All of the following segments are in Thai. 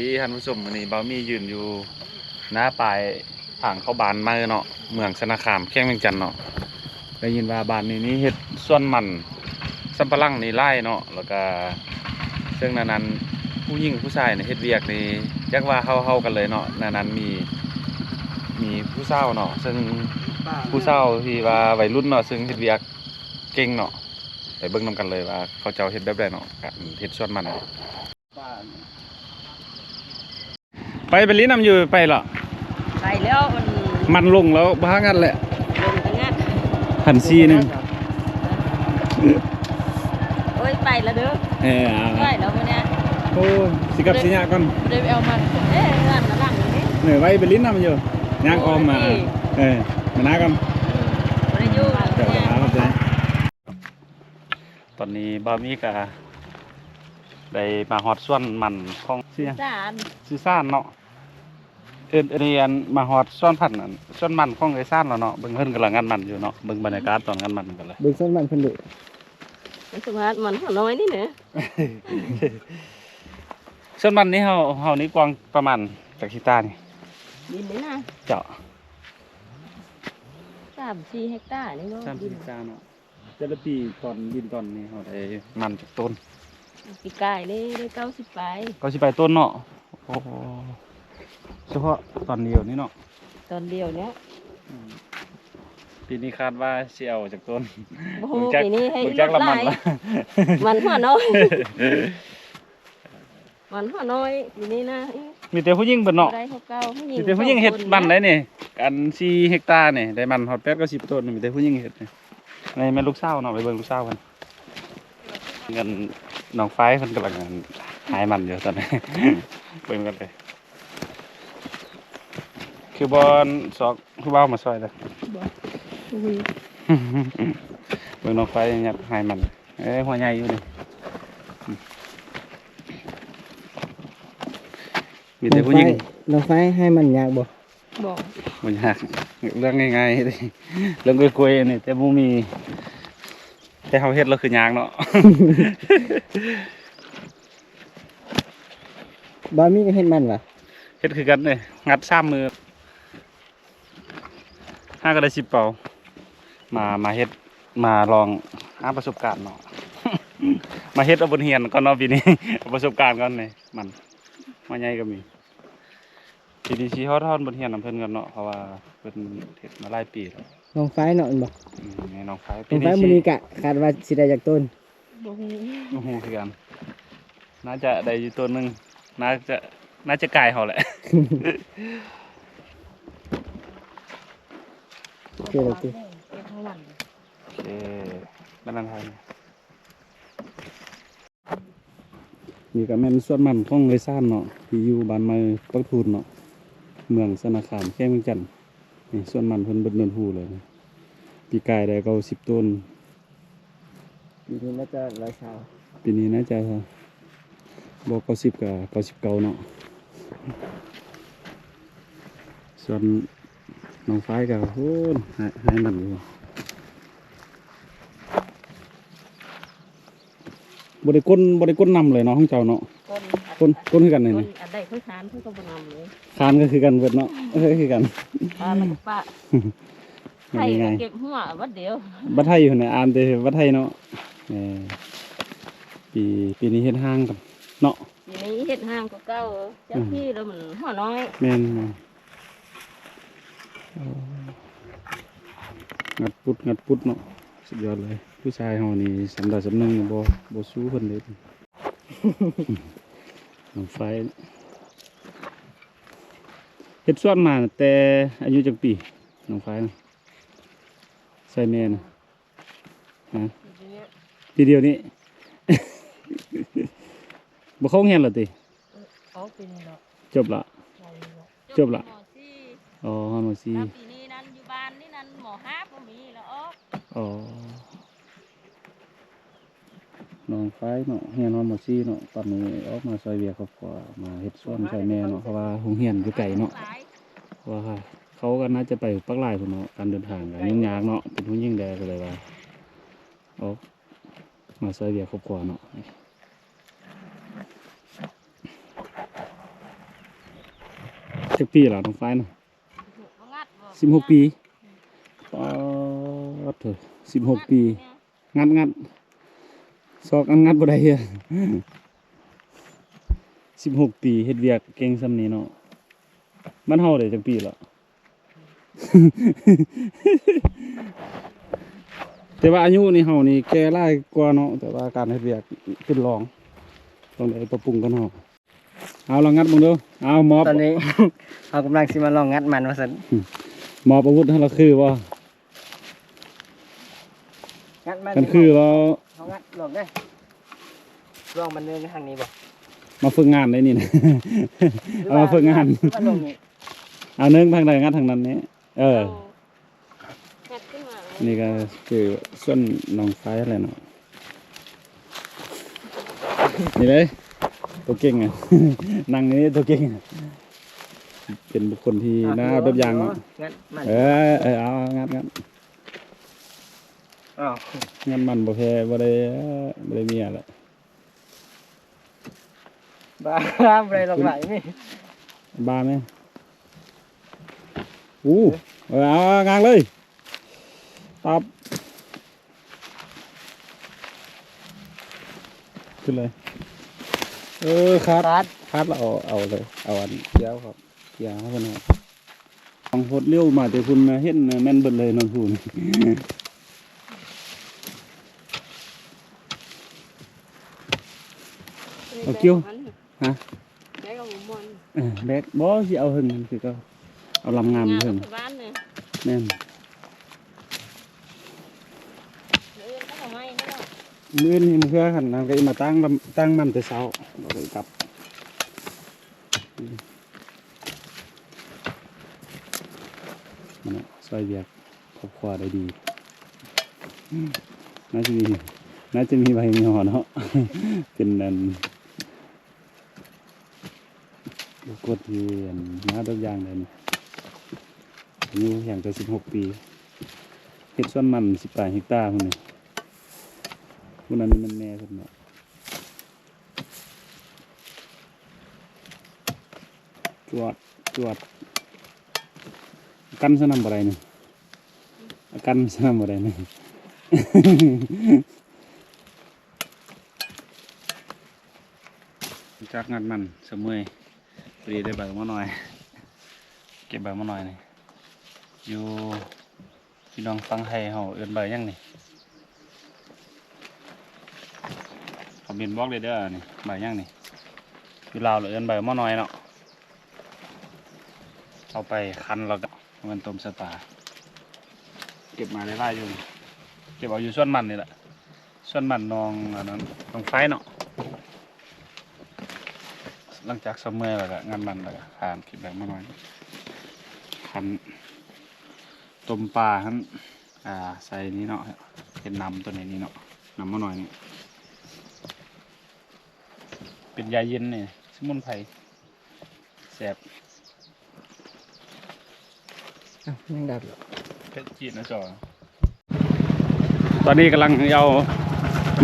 ดีท่านผู้ชมวันนี้เบามียืนอยู่หน้าปลายทางเข้าบานมาเนาะเมืองสนาคามแข้งเวียงจันเนาะได้ยินว่าบานนี้นี่เฮ็ดส่วนมันสัมปะลังนี่ไล่เนาะแล้วก็ซึ่งนั้นนั้นผู้หญิงผู้ชายเนี่ยเฮ็ดเวียกนี่จักว่าเฮาๆกันเลยเนาะนั้นนั้นมีมีผู้เฒ่าเนาะซึ่งผู้เฒ่าที่ว่าวัยรุ่นเนาะซึ่งเฮ็ดเวียกเก่งเนาะไปเบิ่งนํกันเลยว่าเขาเจ้าเฮ็ดแบบใดเนาะการเฮ็ดส่วนมัน ไปไปลิ้นนำอยู่ไปเหรอไปแล้วมันมันลงแล้วบ้างันแหละลงจังงั้นหันซีหนึงโอ้ยไปแล้วเด้อเออเอาไปแล้วมื้อเนี้ยโอ้สิกับสิยาก่อนได้ไปเอามันเอ๊ะงานมาหลังนี่เหนื่อยไว้ไปลิ้นนำอยู่ย่างออมมาโอ้ยเออมานากันบ่ได้อยู่เดี๋ยวเนี่ยหาครับจ้ะตอนนี้บ่าวมีกะได้มาฮอดส่วนมันของเสียงจานซีซ่านเนาะ เอิ้นเรียนมาฮอดส่วนพันธุ์นั่นส่วนมันของไอ้ซ่านแล้วเนาะเบิ่งเพิ่นกำลังงานมันอยู่เนาะเบิ่งบรรยากาศตอนงานมันกันเลยเบิ่งส้นมันเพิ่นดุมันสมาร์ทมันหัวน้อยนี่เนอะส่วนมันนี่เฮาเฮานี่กว้างประมาณจากฮิตานี่ดินนี่นะเจาะ3-4เฮกตาร์นี่เนาะสามสิดิบนจานเนาะแต่ละปีตอนดินตอนนี้เฮาได้มันจากต้นปีกายเลยได้90ไปก็สิไปต้นเนาะโอ้โห เฉพาะตอนเดียวนี่เนาะตอนเดียวเนี้ยอืมปีนี้คาดว่าสิเอาจากต้นโอ้โหเบิ่งจักปีนี้ให้เบิ่งจักลละดมันหลายละมันหัวน้อยมันหัวน้อยปีนี้นะมีแต่ผู้หญิงเบิดเนาะบ่ได้เก่าๆผู้หญิมีแต่ผู้หญิงเฮ็ดมันได้นี่กัน4เฮกตาร์นี่ได้มันฮอด8ก็10ต้นมีแต่ผู้หญิงเฮ็ดนี่ในแม่ลูกสาวเนาะไปเบิ่งลูกสาวกันเงินน้องไฟเพิ่นกำลังหายมันอยู่ตอนนี้เบิ่งกันเลย คือบอลสอกคือเบ้ามาซอยเลยอุ้ยเบิ่งน้องไฟยัดหายมันเอ้ยหัวใหญ่อยู่นี่มีแต่ผู้หญิงน้องไฟให้มันยากบ่บอกมันยากเรื่องง่ายๆเลยเรื่องกล้วยๆนี่แต่บ่มี แต่เฮาเฮ็ดแล้วคือยากเนาะบ่มีก็เฮ็ดมันว่ะเฮ็ดคือกันเลยงัดซ้ำมือ ห้าก็ได้สิบเป่า มามาเฮ็ดมาลองหาประสบการณ์เนาะ มาเฮ็ดเอาบนเฮียนก่อนเนาะปีนี้ เอาประสบการณ์ก่อนเลยมันมาใหญ่ก็มีปีนี้สิฮอดฮอดบนเฮียนนำเพิ่นกันเนาะเพราะว่าเพิ่นเฮ็ดมาหลายปีแล้วน้องไฟเนาะอันบ่อืมในน้องไฟน้องไฟมื้อนี้กะคาดว่าสิได้จากต้นบอกฮู้โอ้โหคือกัน น่าจะได้อยู่ตัวหนึงน่าจะน่าจะกลายเขาแหละ โอเคโอเคเก็บข้างหลังโอเคบ้านนันไทยนี่ก็แม่นส่วนมันของเลยซ่านเนาะที่อยู่บ้านไม้ปักทูนเนาะเมืองสนาคามแค่เมืองจันทน์นี่ส่วนมันเพิ่นเบิดเนินหูเลยนะปีกายได้เก้าสิบต้น ปีนี้น่าจะร้อยชาวปีนี้น่าจะบอกเก้าสิบกับเก้าสิบเก้าเนาะส่วน น้องฟ้ายกับโอ้ยให้ให้มันอยู่บริก้นบริก้นนำเลยเนาะห้องเจ้าเนาะต้นก้นก้นคือกันเลยต้นนี่อันใดค่อยคานเพิ่นก็บ่นำเลยคานก็คือกันเบิดเนาะเอ้ยคือกันคานแล้วก็ปะมันไข่ยังไงก็เก็บหัววัดเดียวบัดไทยอยู่ในอานแต่บัดไทยเนาะเออปีปีนี้เฮ็ดห้างกันเนาะทีนี้เฮ็ดห้างก็เก่าเจ้าที่แล้วมันหัวน้อยแม่นแม่น งัดปุดงัดปุดเนาะสุดยอดเลย ผู้ชายเฮานี่สำดับสำนึงบ่บ่สู้เพิ่นเลยน้องไฟเฮ็ดสวนมาแต่อายุจักปีน้องไฟนะใส่แม่นะฮะปีเดียวนี้บ่เข้าโรงเรียนเหรอติเขาเป็นดอกจบละจบละ หมอซี่อ๋อฮอนมซีแล้วปีนี้นั้นอยู่บ้านนี่นั้นหมอฮาบก็มีแล้วออกอ๋อน้องไฟเนาะเฮียนฮอนมซีเนาะตอนนี้ออกมาซอยเวียครอบครัวมาเฮ็ดสวนซอยแม่เนาะเพราะว่าโรงเรียนอยู่ไกลเนาะหลายเพราะว่าเขาก็น่าจะไปปักหลายพุ่นเนาะการเดินทางก็ยุ่งยากเนาะเป็นผู้ยิ่งแดก็เลยว่าออกมาซอยเวียครอบครัวเนาะจักปีเหรอน้องไฟน่ะบ่งัดบ่ สิบหกปีปอดเถอะสิบหกปี งัดงัดซอกอันงัดบ่ได้เฮียสิบหกปีเฮ็ดเวียกเก่งซำนี้เนาะมันเฮาได้จักปีแล้วแต่ว่าอายุนี่เฮานี่แก่หลายกว่าเนาะแต่ว่าการเฮ็ดเวียกขึ้นรองต้องได้ปรับปรุงกันเฮาเอาลองงัดเบิ่งเด้อเอาหมอบตอนนี้ เรากำลังสิมาลองงัดมันว่าซั่นห มอบอาวุธให้เราคือบ่งัดมันกันคือเราเขางัดลองได้ลองมันเดินไปทางนี้บ่มาฝึกงานได้นี่นะเอามาฝึกงานหรือว่าลงนี่เอาเนื่องทางใดงัดทางนั้นนี้เอองัดขึ้นมาเลยนี่ก็คือส่วนหน้องไฟอะไรเนาะนี่เลยตัวเก่งอะนั่งนี่ตัวเก่งอะ เป็นบุคคลที่น่าเอาแบบอย่างเนาะงัดมันเออเออเอาเอางัดงัดอ้าวงัดมันบ่แพ้บ่ได้เอ้อบ่ได้เมียละบ้าบ่ได้ลงไหลนี่ บ้าไหมอู้เออเอาเอางางเลยตับขึ้นเลย เออครับตัด คัดแล้วเอาเอาเลย เอาอันเกี้ยวครับเกี้ ยวครับพี่น้องลองโพดเลี้ยวมาแต่คุณน่ะเห็นน่ะแม่นเบิดเลยนอนพูนเอาเกี่ยวฮะแล้ก็หมูมอนเออแบกบ่สิเอาหึงมันคือก็เอาลำงามงานเพิ่นที่บ้านเนี่ยแม่นเออต้องเอาไม้นี่เนาะมื้อนี้มันเพื่อคันนั้นก็อีมาตั้งลำตั้งมันแต่เช้าบ่ได้กลับ มันน่ะซอยเวียกครอบครัวได้ดีน่าจะมีน่าจะมีใบมีหอเนาะเป็นอันกกดที่อันมาตัวอย่างเลยนี่อายุอย่างจะสิบหกปีเฮ็ดส่วนมันสิบแปดเฮกตาร์พุ่นนี่พุ่นนั้นมันแม่พุ่นเนาะจวดจวด กันสนำบ่ได้นี่กันสนำบ่ได้นี่จากงานมันเสมอยพอดีได้ใบมาหน่อย เก็บใบมาหน่อยนี่อยู่พี่น้องฟังให้เฮาเอิ้นใบยังนี่คอมเมนต์บอกเลยเด้อนี่ใบยังนี่อยู่ลาวเราเอิ้นใบมาหน่อยเนาะเอาไปคันแล้วก็เอา มันต้มสปา เก็บมาได้หลายอยู่ เก็บเอาอยู่ส่วนมันนี่แหละส่วนมันนองอันนั้นนองไฟเนาะหลังจากซัมเมอร์แล้วก็งานมันแล้วก็ทานกินแบบมาหน่อยคันต้มปลาฮันอ่าใส่นี้เนาะเป็นน้ำตัวนี้นี่เนาะน้ำมาหน่อยนี่เป็นยาเย็นนี่สมุนไพรแสบ ยังดับอยู่เพชรจีนนะจอตอนนี้กำลังเอา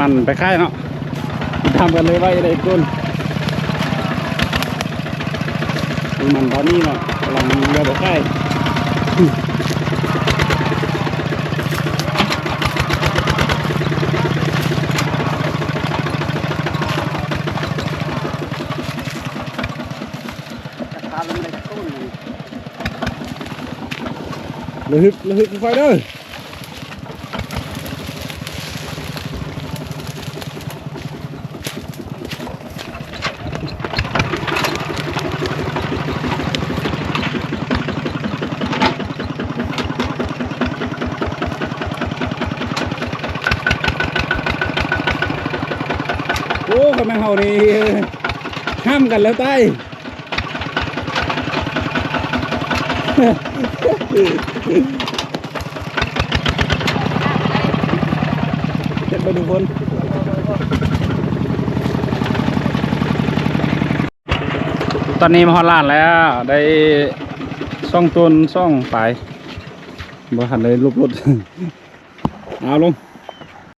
มันไปค่ายเนาะทำกันเลยว่าอะไรกุนมันตอนนี้เนาะกำลังเอาไปค่าย กระทะมันเลยต้น ระฮึกระฮึกไฟเด้อโอ้กำลังเฮานี่ห้ามกันแล้วใต้ จ็บไปดูคนตอนนี้มาฮอดล้านแล้วได้ซ่องต้นซ่องปลายบ่หันเลยลบรถเอาลง